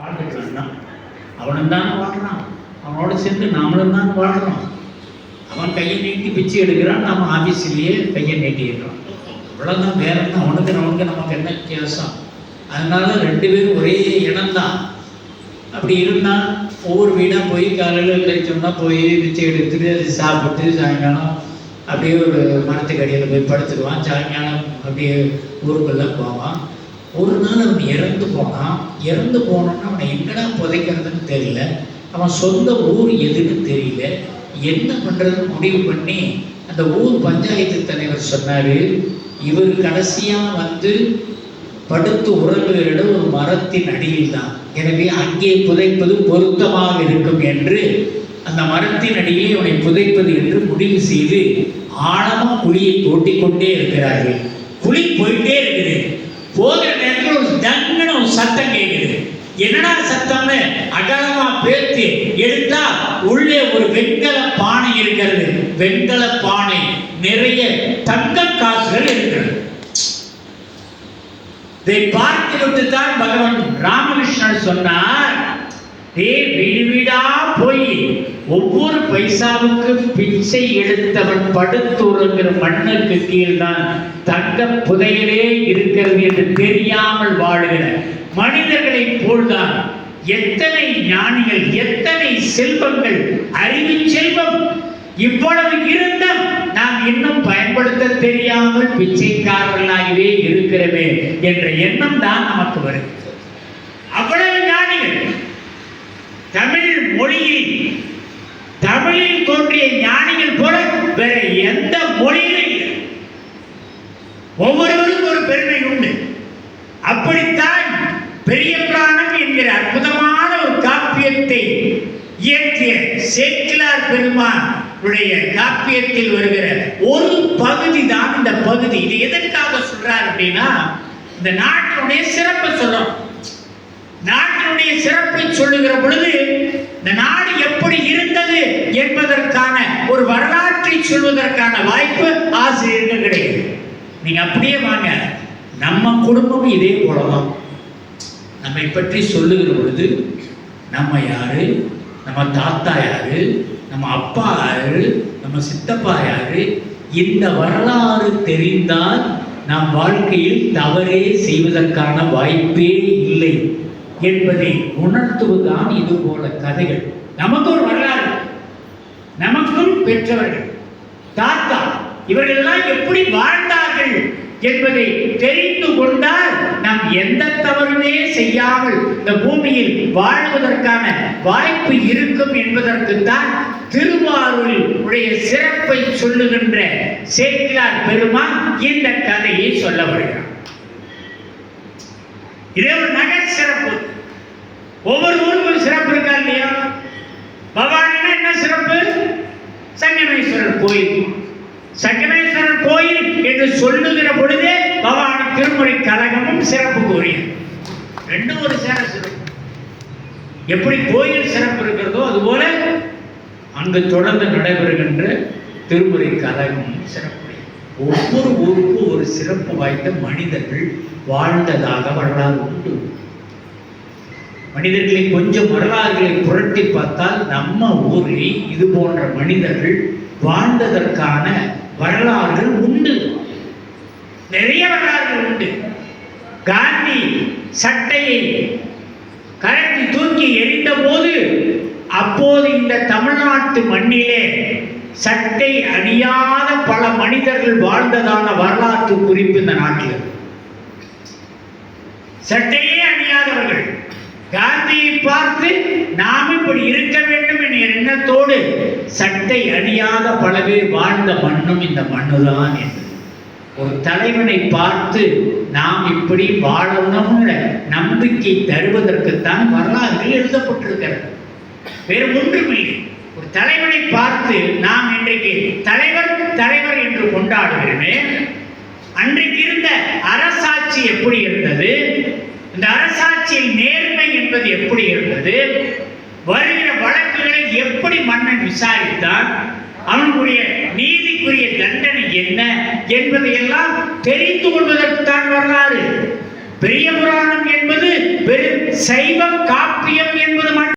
வாழ்ந்துக்கலாம்னா அவனும் தானே வாழ்றான். அவனோட சேர்ந்து நாமளும் தான் வாழ்றோம். அவன் கையை நீட்டி பிச்சை எடுக்கிறான். நம்ம ஆஃபீஸ்லேயே கையை நீட்டிடுறோம் அவ்வளோதான் வேற என்ன? அவனுக்கு நமக்கு நமக்கு என்ன வித்தியாசம்? அதனால ரெண்டு பேரும் ஒரே இனம்தான். அப்படி இருந்தால் ஒவ்வொரு வீடாக போய் காலையில் எழுந்திரிச்சோம்னா போய் பிச்சை எடுத்துட்டு அதை சாப்பிட்டு சாயங்காலம் அப்படியே ஒரு மரத்துக்கு அடியில் போய் படுத்துக்குவான். சாயங்காலம் அப்படியே ஊருக்குள்ளே போவான். ஒரு நாள் அவன் இறந்து போனான். இறந்து போனோன்னா அவனை எங்கடா புதைக்கிறதுன்னு தெரியல. அவன் சொந்த ஊர் எதுன்னு தெரியல. என்ன பண்ணுறதுன்னு முடிவு பண்ணி அந்த ஊர் பஞ்சாயத்து தலைவர் சொன்னார் இவர் கடைசியாக வந்து படுத்து உறங்குகிற இடம் ஒரு மரத்தின் அடியில் தான் எனவே அங்கே புதைப்பது பொருத்தமாக இருக்கும் என்று அந்த மரத்தின் அடியிலே அவனை புதைப்பது என்று முடிவு செய்து ஆழமாக குழியை தோட்டிக்கொண்டே இருக்கிறார்கள். குழி போயிட்டே இருக்குது. போகிற நேரத்தில் ஒரு டங்குன்னு ஒரு சத்தம் கேட்குது. என்னடா சத்தம்னு அகலமா பேத்து எடுத்தா உள்ளே ஒரு வெண்கல பானை இருக்கிறது. வெண்கல பானை. நிறைய தங்க காசுகள் இருக்கிறது. இதை பார்த்துவிட்டு தான் பகவான் ராமகிருஷ்ணன் சொன்னார். ஏ வீடு வீடா போய் ஒவ்வொரு பைசாவுக்கு பிச்சை எடுத்தவன் படுத்துறங்கிற மண்ணுக்கு கீழ்தான் தங்க புதையலே இருக்கிறது என்று தெரியாமல் வாழுகிற மனிதர்களை போல்தான். எத்தனை ஞானிகள் எத்தனை செல்வங்கள் அறிவு செல்வம் இவ்வளவு இருந்தும் நாம் இன்னும் பயன்படுத்த தெரியாமல் பிச்சைக்காரர்களாகவே இருக்கிறவே என்ற எண்ணம் தான் நமக்கு வரும் அவ்வளவு ஞானிகள் தமிழ் மொழியில் தமிழில் தோன்றிய ஞானிகள் போல வேற எந்த மொழியிலும் இல்லை. ஒவ்வொருவருக்கும் ஒரு பெருமை உண்டு. அப்படித்தான் பெரிய பிராணம் என்கிற அற்புதமான ஒரு காப்பியத்தை இயற்றிய சேக்கிலார் பெருமான் உடைய காப்பியத்தில் வருகிற ஒரு பகுதி தான் இந்த பகுதி. இது எதற்காக சொல்றார் அப்படின்னா இந்த நாட்டினுடைய சிறப்பை சொல்றோம். நாட்டினுடைய சிறப்பை சொல்லுகிற பொழுது இந்த நாடு எப்படி இருந்தது என்பதற்கான ஒரு வரலாற்றை சொல்வதற்கான வாய்ப்பு ஆசிரியர்கள் கிடையாது நீங்க அப்படியே வாங்க. நம்ம குடும்பம் இதே போலதான். நம்மை பற்றி சொல்லுகிற பொழுது நம்ம யாரு? நம்ம தாத்தா யாரு? நம்ம அப்பா யாரு? நம்ம சித்தப்பா யாரு? இந்த வரலாறு தெரிந்தால் நாம் வாழ்க்கையில் தவறே செய்வதற்கான வாய்ப்பே இல்லை என்பதை உணர்த்துவதுதான் இது போல கதைகள். நமக்கு ஒரு வரலாறு. நமக்கும் பெற்றவர்கள். தாத்தா இவர்களெல்லாம் எப்படி வாழ்ந்தார் என்பதை தெரிந்து கொண்டால் நாம் எந்த தவறுமே செய்யாமல் இந்த பூமியில் வாழ்வதற்கான வாய்ப்பு இருக்கும் என்பதற்கு தான் திருவாரூரில் உடைய சிறப்பை சொல்லுகின்ற சேக்கிலார் பெருமான் இந்த கதையை சொல்ல வருகிறார். இதே ஒரு நகர் சிறப்பு. ஒவ்வொரு ஊருக்கும் ஒரு சிறப்பு இருக்கா இல்லையா? பவானினா என்ன சிறப்பு? சங்கமேஸ்வரர் கோயில். சங்கமே என்று சொல்லுகிற பொழுதே பவானி திருமுறை கழகமும் சிறப்பு கோயில் ரெண்டும் ஒரு சேர சிறப்பு. எப்படி கோயில் சிறப்பு இருக்கிறதோ அதுபோல அங்கு தொடர்ந்து நடைபெறுகின்ற திருமுறை கழகம் சிறப்பு. ஒவ்வொரு ஊருக்கும் ஒரு சிறப்பு வாய்ந்த மனிதர்கள் வாழ்ந்ததாக வரலாறு உண்டு. மனிதர்களை கொஞ்சம் வரலாறுகளை புரட்டி பார்த்தால் நம்ம ஊரில் இது போன்ற மனிதர்கள் வாழ்ந்ததற்கான வரலாறுகள் உண்டு. நிறைய வரலாறுகள் உண்டு. காந்தி சட்டையை கரண்டி தூக்கி எரிந்த போது அப்போது இந்த தமிழ்நாட்டு மண்ணிலே சட்டை அணியாத பல மனிதர்கள் வாழ்ந்ததான வரலாற்று குறிப்பு இந்த நாட்டில். சட்டையே அணியாதவர்கள். காந்தியை பார்த்து நாம் இப்படி இருக்க வேண்டும் என்ற எண்ணத்தோடு சட்டை அணியாத பல பேர் வாழ்ந்த மண்ணும் இந்த மண்ணுதான் என்று. ஒரு தலைவனை பார்த்து நாம் இப்படி வாழணும்னு நம்பிக்கை தருவதற்குத்தான் வரலாறுகள் எழுதப்பட்டிருக்கிறது. வேறு ஒன்றுமில்லை ஒரு தலைவனை பார்த்து நாம் இன்றைக்கு தலைவர் தலைவர் என்று கொண்டாடுகிறோமே அன்றைக்கு இருந்த அரசாட்சி எப்படி இருந்தது? இந்த அரசாட்சியில் நேர்மை என்பது எப்படி இருந்தது? வருகிற வழக்குகளை எப்படி மன்னன் விசாரித்தான்? அவனுடைய நீதிக்குரிய தண்டனை என்ன? என்பதை எல்லாம் தெரிந்து கொள்வதற்குத்தான் வரலாறு. பெரிய புராணம் என்பது வெறும் சைவ காப்பியம் என்பது மட்டும்.